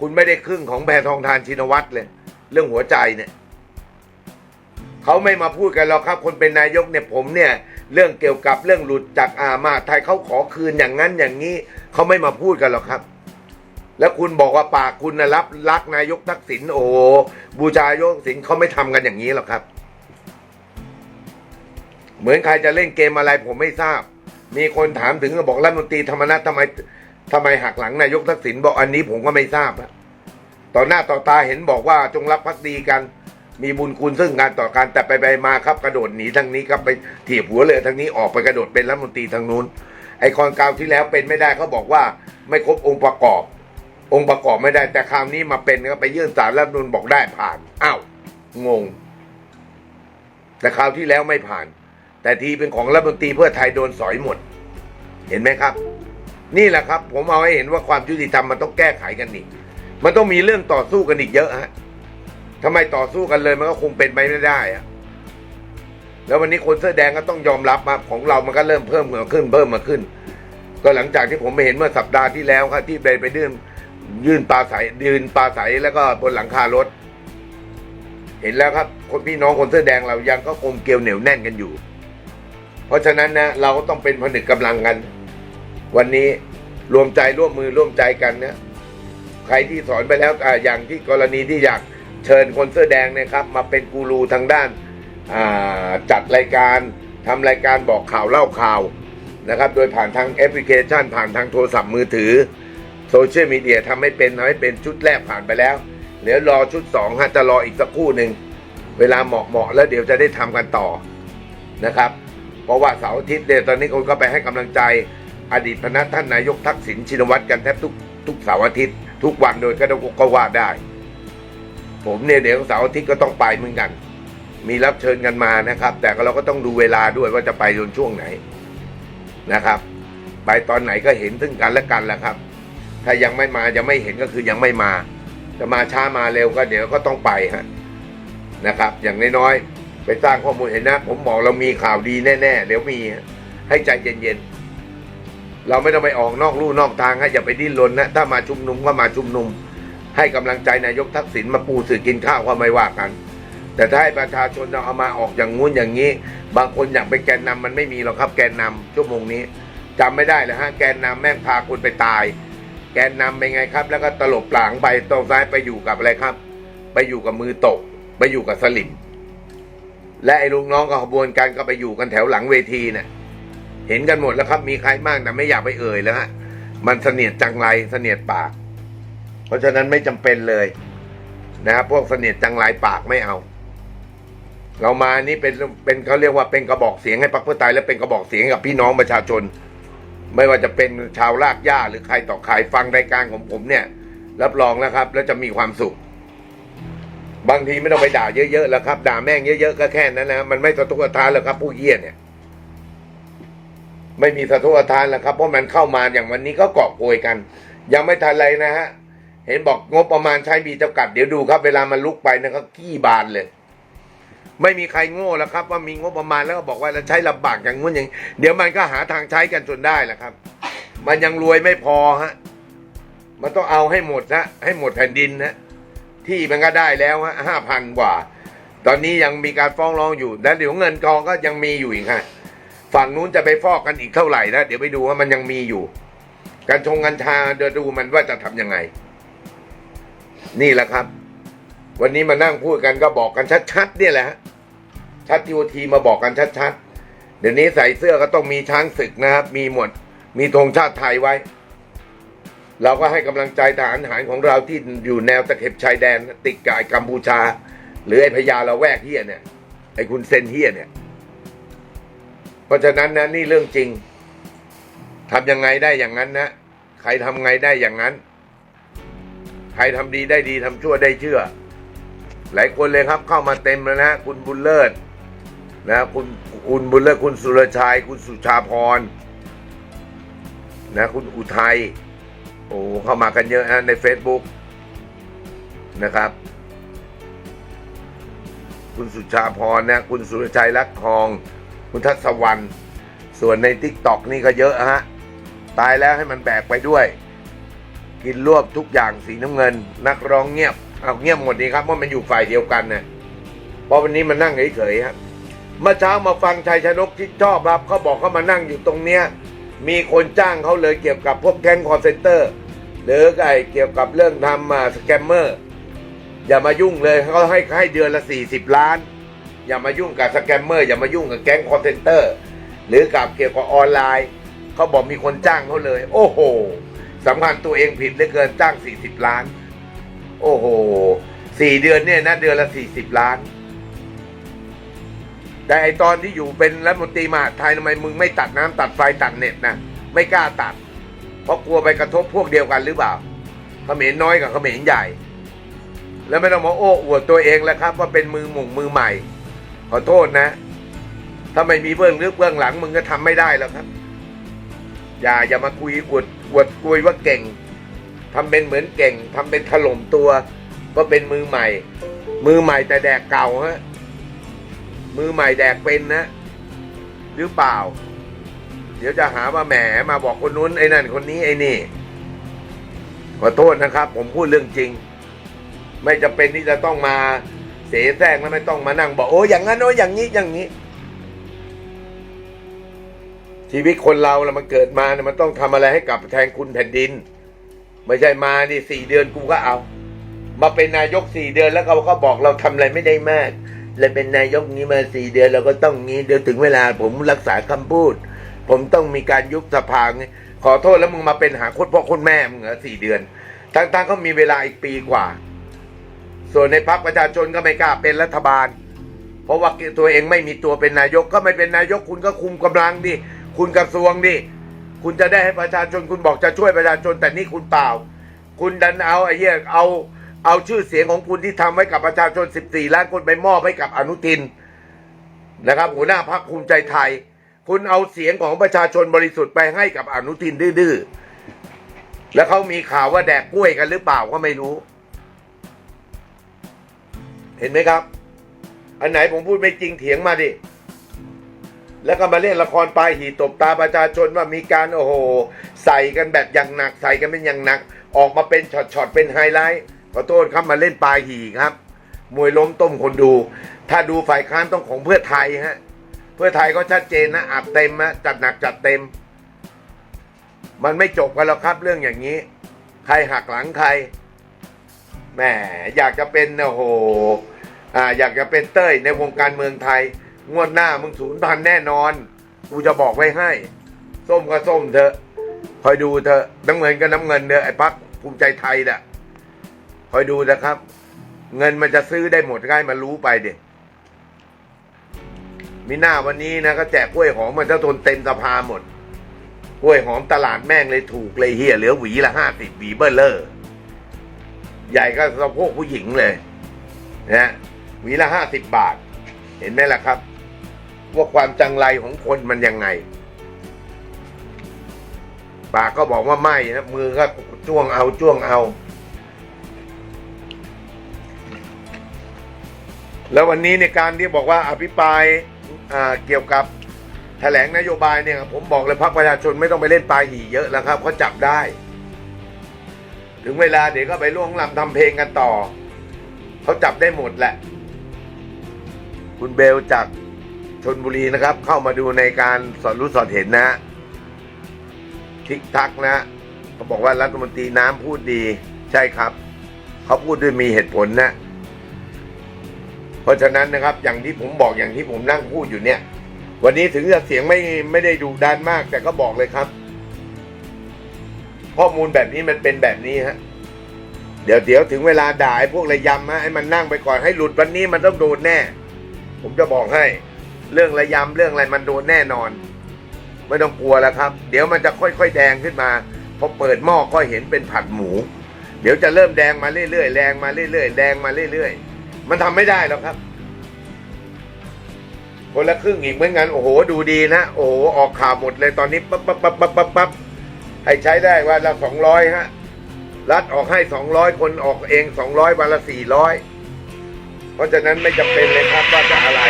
คุณไม่ได้ครึ่งของแพทองทานชินวัตรเลย เรื่องหัวใจเนี่ยเขาไม่มาพูดกันหรอกครับ คนเป็นนายกเนี่ยผมเนี่ย เรื่องเกี่ยวกับเรื่องหลุดจากอามาไทยเขาขอคืนอย่างนั้นอย่างนี้เขาไม่มาพูดกันหรอกครับ แล้วคุณบอกว่าปากคุณนะรับรักนายกทักษิณโอ้บูชายกทักษิณเขาไม่ทำกันอย่างนี้หรอกครับ เหมือนใครจะเล่นเกมอะไรผมไม่ทราบ มีคนถามถึงก็บอกรัฐมนตรีธรรมนัฐทำไม ทำไมหักหลังนายกทักษิณบอกอันนี้ผมก็ไม่ทราบอะต่อหน้าต่อตาเห็นบอกว่าจงรักภักดีกัน มีบุญคุณซึ่งกันต่อกันแต่ไปไปมาครับกระโดดหนีทางนี้ครับไปถีบหัวเรือทางนี้ออกไปกระโดดเป็นรัฐมนตรีทางนู้น ไอคอนกาวที่แล้วเป็นไม่ได้เขาบอกว่าไม่ครบองค์ประกอบ องค์ประกอบไม่ได้ แต่คราวนี้มาเป็นก็ไปยื่นสารรัฐมนูนบอกได้ผ่านอ้าวงง แต่คราวที่แล้วไม่ผ่าน แต่ทีเป็นของรัฐมนตรีเพื่อไทยโดนสอยหมด เห็นไหมครับ นี่แหละครับ ผมเอาให้เห็นว่าความยุติธรรมมันต้องแก้ไขกันอีก มันต้องมีเรื่องต่อสู้กันอีกเยอะฮะทำไมต่อสู้กันเลยมันก็คงเป็นไปไม่ได้อะแล้ววันนี้คนเสื้อแดงก็ต้องยอมรับมาของเรามันก็เริ่มเพิ่มมาขึ้น เพิ่มมาขึ้น ก็หลังจากที่ผมไปเห็นเมื่อสัปดาห์ที่แล้วครับที่ไปไปยื่นยื่นปลาใสยืนปลาใสแล้วก็บนหลังคารถ เห็นแล้วครับคนพี่น้องคนเสื้อแดงเรายังก็คงเกลียวเหนียวแน่นกันอยู่ เพราะฉะนั้นนะเราก็ต้องเป็นผนึกกำลังกัน วันนี้รวมใจร่วมมือร่วมใจกันนะใครที่สอนไปแล้วอ่าอย่างที่กรณีที่อยากเชิญคนเสื้อแดงนะครับ มาเป็นกูรูทางด้านจัดรายการทำรายการบอกข่าวเล่าข่าวนะครับ โดยผ่านทางแอปพลิเคชัน ผ่านทางโทรศัพท์มือถือโซเชียลมีเดียทำให้เป็นทำให้เป็นชุดแรกผ่านไปแล้วเดี๋ยวรอชุดสองฮะจะรออีกสักครู่หนึ่งเวลาเหมาะเหมาะแล้วเดี๋ยวจะได้ทำกันต่อนะครับ เพราะว่าเสาร์อาทิตย์เนี่ยตอนนี้คนก็ไปให้กำลังใจ อดีตพนักท่านนายกทักษิณชินวัตรกันแทบทุกทุกเสาร์อาทิตย์ ทุกวันโดยก็ต้องก็ว่าได้ ผมเนี่ยเดี๋ยวเสาร์อาทิตย์ก็ต้องไปเหมือนกัน มีรับเชิญกันมานะครับ แต่เราก็ต้องดูเวลาด้วยว่าจะไปจนช่วงไหนนะครับ ไปตอนไหนก็เห็นซึ่งกันและกันแหละครับ ถ้ายังไม่มายังไม่เห็นก็คือยังไม่มา จะมาช้ามาเร็วก็เดี๋ยวก็ต้องไปฮะนะครับ อย่างน้อยๆไปสร้างข้อมูลเห็นนะ ผมบอกเรามีข่าวดีแน่ๆเดี๋ยวมีให้ใจเย็นๆ เราไม่ต้องไปออกนอกลู่นอกทางฮะอย่าไปดิ้นรนนะถ้ามาชุมนุมก็มาชุมนุม ให้กำลังใจนายกทักษิณมาปูสื่อกินข้าวก็ไม่ว่ากัน แต่ถ้าให้ประชาชนเอามาออกอย่างงู้นอย่างนี้ บางคนอยากเป็นแกนนำมันไม่มีหรอกครับแกนนำชั่วโมงนี้จำไม่ได้เลยฮะแกนนำแม่งพาคุณไปตาย แกนนำเป็นไงครับ แล้วก็ตลบหลังไปตรงซ้ายไปอยู่กับอะไรครับ ไปอยู่กับมือตก ไปอยู่กับสลิมและไอ้ลูกน้องกับขบวนการก็ไปอยู่กันแถวหลังเวทีเนี่ย เห็นกันหมดแล้วครับ มีใครบ้างแต่ไม่อยากไปเอ่ยแล้วฮะมันเสนียดจังไรเสนียดปาก เพราะฉะนั้นไม่จำเป็นเลยนะครับพวกเสนียดจังไรปากไม่เอา เรามานี่เป็นเป็นเขาเรียกว่าเป็นกระบอกเสียงให้พรรคเพื่อไทยและเป็นกระบอกเสียงกับพี่น้องประชาชน ไม่ว่าจะเป็นชาวลากหญ้าหรือใครต่อใครฟังรายการของผมเนี่ย รับรองแล้วครับ แล้วจะมีความสุข บางทีไม่ต้องไปด่าเยอะๆแล้วครับ ด่าแม่งเยอะๆก็แค่นั้นนะมันไม่สะทกสะท้านแล้วครับผู้เยี่ยเนี่ย ไม่มีสะทกสะทานแล้วครับ เพราะมันเข้ามาอย่างวันนี้ก็กอบโกยกัน ยังไม่ทันไรนะฮะ เห็นบอกงบประมาณใช้มีจำกัด เดี๋ยวดูครับ เวลามันลุกไปนะก็ขี้บานเลย ไม่มีใครโง่แล้วครับ ว่ามีงบประมาณแล้วก็บอกว่าเราใช้ลำบากอย่างงู้นอย่างเดี๋ยวมันก็หาทางใช้กันจนได้แหละครับ มันยังรวยไม่พอฮะมันต้องเอาให้หมดนะให้หมดแผ่นดินนะที่มันก็ได้แล้วฮะห้าพันกว่า ตอนนี้ยังมีการฟ้องร้องอยู่และเดี๋ยวเงินกองก็ยังมีอยู่อีกฮะ ฝั่งนู้นจะไปฟอกกันอีกเท่าไหร่นะเดี๋ยวไปดูว่ามันยังมีอยู่ การชงกัญชาเดี๋ยวดูมันว่าจะทำยังไง นี่แหละครับ วันนี้มานั่งพูดกันก็บอกกันชัดๆเนี่ยแหละชัดทีโอทีมาบอกกันชัดๆเดี๋ยวนี้ใส่เสื้อก็ต้องมีช้างศึกนะครับ มีหมดมีธงชาติไทยไว้ เราก็ให้กำลังใจทหารหารของเราที่อยู่แนวตะเข็บชายแดน ติดกับกัมพูชา หรือไอ้พญาละแวกเฮียเนี่ยไอ้คุณเซนเฮียเนี่ย เพราะฉะนั้นนะนี่เรื่องจริงทำยังไงได้อย่างนั้นนะใครทำไงได้อย่างนั้น ใครทำดีได้ดีทำชั่วได้เชื่อ หลายคนเลยครับเข้ามาเต็มแล้วนะคุณบุญเลิศนะคุณคุณบุญเลิศคุณสุรชัย คุณสุชาพรนะคุณอุทัยโอ้เข้ามากันเยอะนะใน Facebook นะครับ คุณสุชาพรนะ คุณสุรชัยรักทอง คุณทัศวรรณส่วนในทิกตอกนี่ก็เยอะฮะ ตายแล้วให้มันแบกไปด้วย กินรวบทุกอย่างสีน้ำเงิน นักร้องเงียบ เอาเงียบหมดดีครับเพราะมันอยู่ฝ่ายเดียวกันนะเพราะวันนี้มันนั่งเฉยๆครับเมื่อเช้ามาฟังชัยชนกที่ชอบครับเขาบอกเขามานั่งอยู่ตรงเนี้ย มีคนจ้างเขาเลยเกี่ยวกับพวกแก๊งคอร์เซนเตอร์ หรือไอ้เกี่ยวกับเรื่องทำมาสแกมเมอร์ อย่ามายุ่งเลยเขาให้ให้เดือนละสี่สิบล้าน อย่ามายุ่งกับสแกมเมอร์อย่ามายุ่งกับแก๊งคอร์เซนเตอร์หรือกับเกี่ยวกับออนไลน์เขาบอกมีคนจ้างเขาเลย โอ้โหสำคัญตัวเองผิดเหลือเกินจ้างสี่สิบล้าน โอ้โหสี่เดือนเนี่ยนะเดือนละสี่สิบล้าน แต่ไอตอนที่อยู่เป็นรัฐมนตรีมหาดไทยทำไมมึงไม่ตัดน้ำตัดไฟตัดเน็ตนะไม่กล้าตัด เพราะกลัวไปกระทบพวกเดียวกันหรือเปล่าเขมรน้อยกับเขมรใหญ่ แล้วไม่ต้องมาโอ้อวดตัวเองแล้วครับ ว่าเป็นมือหมุ่งมือใหม่ ขอโทษนะ ถ้าไม่มีเบื้องลึกเบื้องหลังมึงก็ทำไม่ได้แล้วครับ อย่าอย่ามาคุยอวดอวดคุยว่าเก่งทำเป็นเหมือนเก่งทำเป็นถล่มตัวว่าเป็นมือใหม่ มือใหม่แต่แดกเก่าฮะมือใหม่แดกเป็นนะ หรือเปล่า เดี๋ยวจะหาว่าแหมมาบอกคนนู้นไอ้นั่นคนนี้ไอ้นี่ขอโทษนะครับ ผมพูดเรื่องจริง ไม่จำเป็นที่จะต้องมา เสแสร้งแล้วไม่ต้องมานั่งบอกโอ้อย่างนั้นโอ้อย่างนี้อย่างนี้ ชีวิตคนเราแล้วมันเกิดมาเนี่ยมันต้องทำอะไรให้กับแทนคุณแผ่นดิน ไม่ใช่มานี่สี่เดือนกูก็เอา มาเป็นนายกสี่เดือนแล้วเขาก็บอกเราทำอะไรไม่ได้มากเลยเป็นนายกนี้มาสี่เดือนเราก็ต้องงี้เดี๋ยวถึงเวลาผมรักษาคำพูด ผมต้องมีการยุบสภาไงขอโทษแล้วมึงมาเป็นหาโคตรพ่อโคนแม่มึงเหรอสี่เดือนทั้งๆก็มีเวลาอีกปีกว่า ส่วนในพรรคประชาชนก็ไม่กล้าเป็นรัฐบาล เพราะว่าตัวเองไม่มีตัวเป็นนายกก็ไม่เป็นนายกคุณก็คุมกำลังดิคุณกระทรวงดิคุณจะได้ให้ประชาชนคุณบอกจะช่วยประชาชนแต่นี่คุณเปล่า คุณดันเอาไอ้เหี้ยเอาเอาชื่อเสียงของคุณที่ทำไว้กับประชาชน 14 ล้านคนไปมอบให้กับอนุทินนะครับหัวหน้าพรรคภูมิใจไทย คุณเอาเสียงของประชาชนบริสุทธิ์ไปให้กับอนุทินดื้อๆแล้วเขามีข่าวว่าแดกกล้วยกันหรือเปล่าก็ไม่รู้ เห็นไหมครับ อันไหนผมพูดไม่จริงเถียงมาดิ แล้วก็มาเล่นละครปลายหีตบตาประชาชนว่ามีการโอ้โห ใส่กันแบบอย่างหนัก ใส่กันเป็นอย่างหนัก ออกมาเป็นช็อตๆเป็นไฮไลท์ขอโทษครับมาเล่นปลายหีครับ มวยล้มต้มคนดู ถ้าดูฝ่ายค้านต้องของเพื่อไทยฮะเพื่อไทยก็ชัดเจนนะอัดเต็มนะจัดหนักจัดเต็ม มันไม่จบกันแล้วครับเรื่องอย่างนี้ ใครหักหลังใคร แหมอยากจะเป็นโอ้โหอ่าอยากจะเป็นเต้ยในวงการเมืองไทย งวดหน้ามึงศูนย์พันแน่นอน กูจะบอกไว้ให้ ส้มก็ส้มเถอะ คอยดูเถอะน้ำเงินก็น้ำเงินเถอะไอ้พักภูมิใจไทยน่ะคอยดูนะครับ เงินมันจะซื้อได้หมดง่ายมารู้ไปเด็มีหน้าวันนี้นะก็แจกกล้วยหอมมันจะทนเต็มสภาหมดกล้วยหอมตลาดแม่งเลยถูกเลยเฮียเหลือหวีละห้าสิบหวีเบอร์เลอร์ ใหญ่ก็สะโพกผู้หญิงเลยนะฮะหวีละห้าสิบบาท เห็นไหมล่ะครับ ว่าความจังไรของคนมันยังไง ปากก็บอกว่าไม่นะมือก็จ้วงเอาจ้วงเอา แล้ววันนี้ในการที่บอกว่าอภิปรายเกี่ยวกับแถลงนโยบายเนี่ย ผมบอกเลยพรรคประชาชนไม่ต้องไปเล่นปลาหี่เยอะแล้วครับเขาจับได้ ถึงเวลาเดี๋ยวก็ไปล่วงลำทำเพลงกันต่อ เขาจับได้หมดแหละ คุณเบลจากชนบุรีนะครับ เข้ามาดูในการสอนรู้สอนเห็นนะฮะทิกทักนะฮะเขาบอกว่ารัฐมนตรีน้ำพูดดีใช่ครับ เขาพูดด้วยมีเหตุผลนะ เพราะฉะนั้นนะครับ อย่างที่ผมบอกอย่างที่ผมนั่งพูดอยู่เนี่ย วันนี้ถึงจะเสียงไม่ไม่ได้ดุดันมาก แต่ก็บอกเลยครับ ข้อมูลแบบนี้มันเป็นแบบนี้ฮะเดี๋ยวเดี๋ยวถึงเวลาด่าไอ้พวกระยำฮะให้มันนั่งไปก่อนให้หลุดวันนี้มันต้องโดนแน่ ผมจะบอกให้ เรื่องระยำเรื่องอะไรมันโดนแน่นอนไม่ต้องกลัวแล้วครับ เดี๋ยวมันจะค่อยๆแดงขึ้นมาพอเปิดหม้อก็เห็นเป็นผัดหมู เดี๋ยวจะเริ่มแดงมาเรื่อยๆแดงมาเรื่อยๆแดงมาเรื่อยๆมันทำไม่ได้หรอกครับ คนละครึ่งอีกเหมือนกันโอ้โหดูดีนะโอ้โหออกข่าวหมดเลยตอนนี้ปั๊บปั๊บปั๊บปั๊บปั๊บ ให้ใช้ได้วันละสองร้อยฮะ รัฐออกให้สองร้อยคนออกเองสองร้อยวันละสี่ร้อยเพราะฉะนั้นไม่จำเป็นเลยครับว่าจะอะไร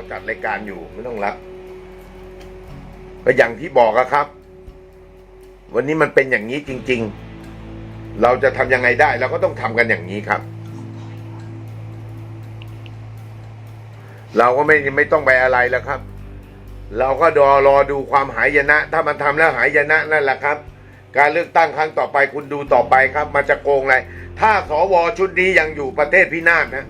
ขจัดรายการอยู่ไม่ต้องรับก็อย่างที่บอกอะครับ วันนี้มันเป็นอย่างนี้จริง ๆ เราจะทำยังไงได้ เราก็ต้องทำกันอย่างนี้ครับ เราก็ไม่ไม่ต้องไปอะไรแล้วครับ เราก็รอรอดูความหายนะ ถ้ามันทำแล้วหายนะนั่นแหละครับ การเลือกตั้งครั้งต่อไปคุณดูต่อไปครับ มันจะโกงอะไร ถ้าสวชุดนี้ยังอยู่ประเทศพินาศนะ